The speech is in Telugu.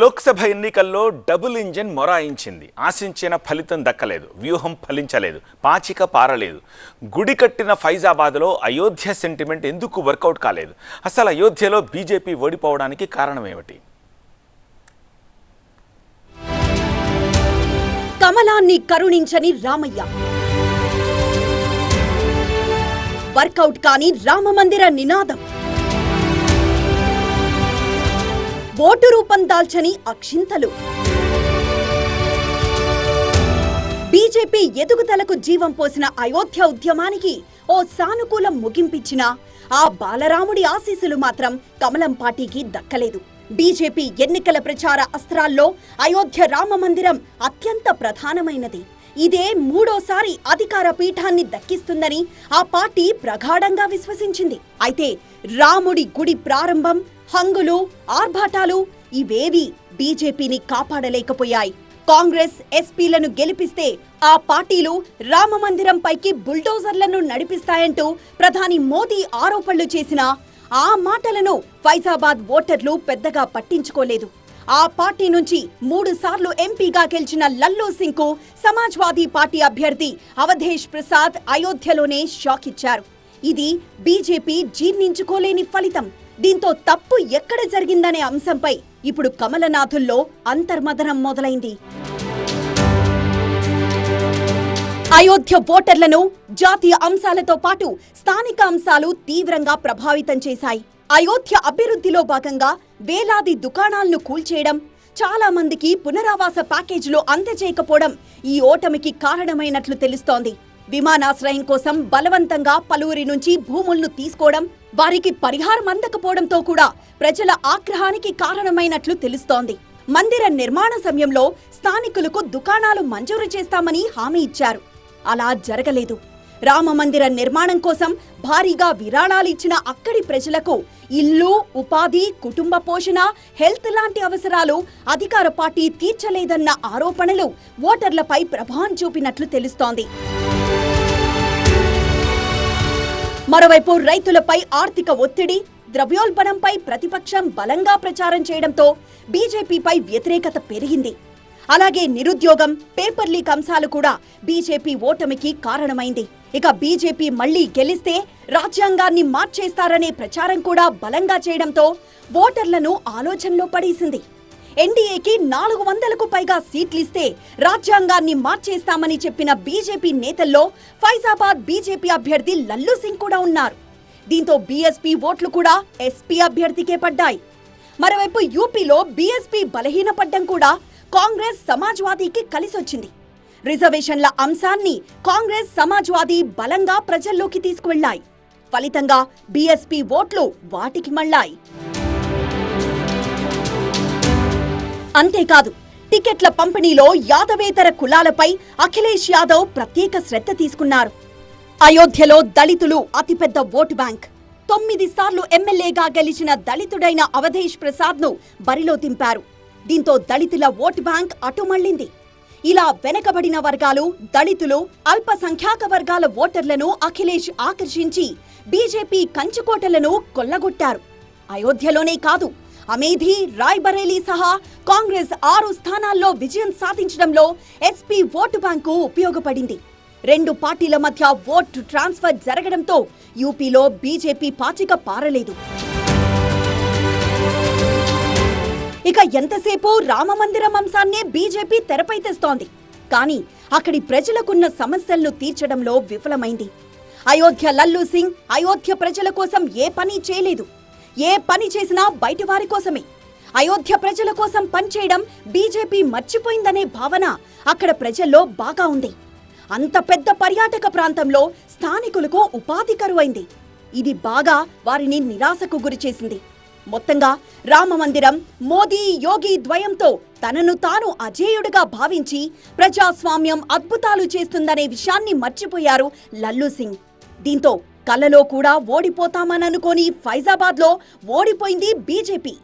లోక్సభ ఎన్నికల్లో డబుల్ ఇంజిన్ మొరాయించింది. ఆశించిన ఫలితం దక్కలేదు. వ్యూహం ఫలించలేదు. పాచిక పారలేదు. గుడి కట్టిన ఫైజాబాద్లో అయోధ్య సెంటిమెంట్ ఎందుకు వర్కౌట్ కాలేదు? అసలు అయోధ్యలో బీజేపీ ఓడిపోవడానికి కారణం ఏమిటి కమలాన్ని కరుణించని రామయ్య. వర్కౌట్ కాని రామమందిర నినాదం. ఓటు రూపం దాల్చని అక్షింతలు. బీజేపీ ఎదుగుదలకు జీవం పోసిన అయోధ్య ఉద్యమానికి ఓ సానుకూల ముగింపిచ్చిన ఆ బాలరాముడి ఆశీస్సులు మాత్రం కమలం పార్టీకి దక్కలేదు. బీజేపీ ఎన్నికల ప్రచార అస్త్రాల్లో అయోధ్య రామ మందిరం అత్యంత ప్రధానమైనది. ఇదే మూడోసారి అధికార పీఠాన్ని దక్కిస్తుందని ఆ పార్టీ ప్రగాఢంగా విశ్వసించింది. అయితే రాముడి గుడి ప్రారంభం హంగులు ఆర్భాటాలు ఇవేవి బీజేపీని కాపాడలేకపోయాయి. కాంగ్రెస్ ఎస్పీలను గెలిపిస్తే ఆ పార్టీలు రామమందిరం పైకి బుల్డోజర్లను నడిపిస్తాయంటూ ప్రధాని మోదీ ఆరోపణలు చేసిన ఆ మాటలను ఫైజాబాద్ ఓటర్లు పెద్దగా పట్టించుకోలేదు. ఆ పార్టీ నుంచి మూడు సార్లు ఎంపీగా గెలిచిన లల్లు సింగ్కు సమాజ్వాదీ పార్టీ అభ్యర్థి అవధేష్ ప్రసాద్ అయోధ్యలోనే షాక్ ఇచ్చారు ఇది బీజేపీ జీర్ణించుకోలేని ఫలితం. దీంతో తప్పు ఎక్కడ జరిగిందనే అంశంపై ఇప్పుడు కమలనాథుల్లో అంతర్మదనం మొదలైంది. అయోధ్య ఓటర్లను జాతీయ అంశాలతో పాటు స్థానిక అంశాలు తీవ్రంగా ప్రభావితం చేశాయి. అయోధ్య అభివృద్ధిలో భాగంగా వేలాది దుకాణాలను కూల్చేయడం చాలా మందికి పునరావాస ప్యాకేజీలు అందజేయకపోవడం ఈ ఓటమికి కారణమైనట్లు తెలుస్తోంది. విమానాశ్రయం కోసం బలవంతంగా పలువురి నుంచి భూములను తీసుకోవడం వారికి పరిహారం అందకపోవడంతో కూడా ప్రజల ఆగ్రహానికి కారణమైనట్లు తెలుస్తోంది. మందిర నిర్మాణ సమయంలో స్థానికులకు దుకాణాలు మంజూరు చేస్తామని హామీ ఇచ్చారు. అలా జరగలేదు. రామ మందిర నిర్మాణం కోసం భారీగా విరాళాలు ఇచ్చిన అక్కడి ప్రజలకు ఇల్లు ఉపాధి కుటుంబ పోషణ హెల్త్ లాంటి అవసరాలు అధికార పార్టీ తీర్చలేదన్న ఆరోపణలు ఓటర్లపై ప్రభావం చూపినట్లు తెలుస్తోంది. మరోవైపు రైతులపై ఆర్థిక ఒత్తిడి ద్రవ్యోల్బణంపై ప్రతిపక్షం బలంగా ప్రచారం చేయడంతో బీజేపీపై వ్యతిరేకత పెరిగింది. అలాగే నిరుద్యోగం పేపర్ లీక్ అంశాలు కూడా బీజేపీ ఓటమికి కారణమైంది. ఇక బీజేపీ మళ్ళీ గెలిస్తే రాజ్యాంగాన్ని మార్చేస్తారనే ప్రచారం కూడా బలంగా చేయడంతో ఓటర్లను ఆలోచనలో పడేసింది. ఎన్డీఏకి నాలుగు వందలకు పైగా సీట్లిస్తే రాజ్యాంగాన్ని మార్చేస్తామని చెప్పిన బీజేపీ నేతల్లో ఫైజాబాద్ బీజేపీ అభ్యర్థి లల్లు సింగ్ కూడా ఉన్నారు. దీంతో బీఎస్పీ ఓట్లు కూడా ఎస్పీ అభ్యర్థికే పడ్డాయి. మరోవైపు యూపీలో బీఎస్పీ బలహీనపడ్డం కూడా కాంగ్రెస్ సమాజ్వాదీకి కలిసొచ్చింది. రిజర్వేషన్ల అంశాన్ని కాంగ్రెస్ సమాజ్వాదీ బలంగా ప్రజల్లోకి తీసుకువెళ్ళాయి ఫలితంగా బీఎస్పీ ఓట్లు వాటికి మళ్ళాయి. అంతేకాదు టికెట్ల పంపిణీలో యాదవేతర కులాలపై అఖిలేష్ యాదవ్ ప్రత్యేక శ్రద్ధ తీసుకున్నారు. అయోధ్యలో దళితులు అతిపెద్ద ఓటు బ్యాంక్. తొమ్మిది సార్లు ఎమ్మెల్యేగా గెలిచిన దళితుడైన అవధేష్ ప్రసాద్ను బరిలో దింపారు. దీంతో దళితుల ఓటు బ్యాంక్ అటుమళ్ళింది. ఇలా వెనకబడిన వర్గాలు దళితులు అల్పసంఖ్యాక వర్గాల ఓటర్లను అఖిలేష్ ఆకర్షించి బీజేపీ కంచుకోటలను కొల్లగొట్టారు. అయోధ్యలోనే కాదు అమేధి రాయ్బరేలీ సహా కాంగ్రెస్ ఆరు స్థానాల్లో విజయం సాధించడంలో ఎస్పీ ఓటు బ్యాంకు ఉపయోగపడింది. రెండు పార్టీల మధ్య ఓటు ట్రాన్స్ఫర్ జరగడంతో యూపీలో బీజేపీ పాచిక పారలేదు. ఇక ఎంతసేపు రామమందిరం అంశాన్నే బీజేపీ తెరపై తెస్తోంది. కానీ అక్కడి ప్రజలకున్న సమస్యలను తీర్చడంలో విఫలమైంది. అయోధ్య లల్లు సింగ్ అయోధ్య ప్రజల కోసం ఏ పని చేయలేదు. ఏ పని చేసినా బయటి వారి కోసమే. అయోధ్య ప్రజల కోసం పనిచేయడం బీజేపీ మర్చిపోయిందనే భావన అక్కడ ప్రజల్లో బాగా ఉంది. అంత పెద్ద పర్యాటక ప్రాంతంలో స్థానికులకు ఉపాధి కరువైంది. ఇది బాగా వారిని నిరాశకు గురిచేసింది మొత్తంగా రామ మందిరం మోదీ యోగి ద్వయంతో తనను తాను అజేయుడిగా భావించి ప్రజాస్వామ్యం అద్భుతాలు చేస్తుందనే విషయాన్ని మర్చిపోయారు లల్లు సింగ్. దీంతో కలలో కూడా ఓడిపోతామననుకోని ఫైజాబాద్లో ఓడిపోయింది బీజేపీ.